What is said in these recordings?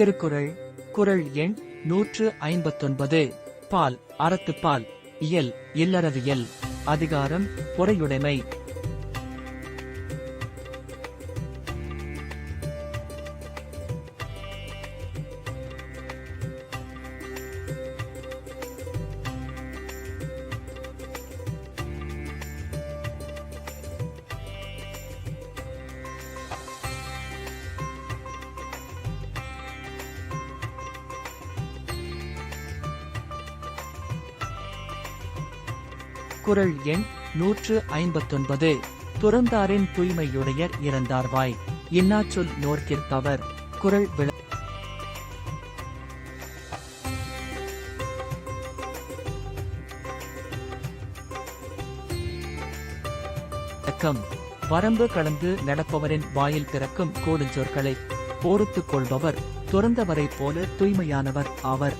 திருக்குறள் குறள் எண் நூற்று ஐம்பத்தொன்பது. பால் அறத்துப்பால் இயல் இல்லறவியல் அதிகாரம் பொறையுடைமை. குரல் எண் நூற்று ஐம்பத்தொன்பது. துறந்தாரின் தூய்மையுடையர் இறந்தார்வாய். இன்னாச்சொல் நோர்க்கிற்கவர் குரல் விள வரம்பு கடந்து நடப்பவரின் வாயில் பிறக்கும் கொடுஞ்சொற்களை போர்த்துக் கொள்பவர் துறந்தவரைப் போல தூய்மையானவர் ஆவர்.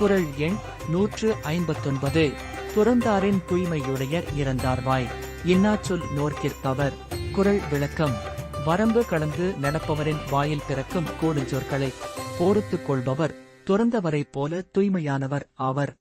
குரல் எண் நூற்று ஐம்பத்தொன்பது. துறந்தாரின் தூய்மையுடைய இறந்தார்வாய். இன்னாச்சொல் நோர்க்கிற்பவர். குறள் விளக்கம். வரம்பு கலந்து நடப்பவரின் வாயில் பிறக்கும் கூடுஞ்சொற்களை போர்த்துக் கொள்பவர் துறந்தவரைப் போல தூய்மையானவர் ஆவர்.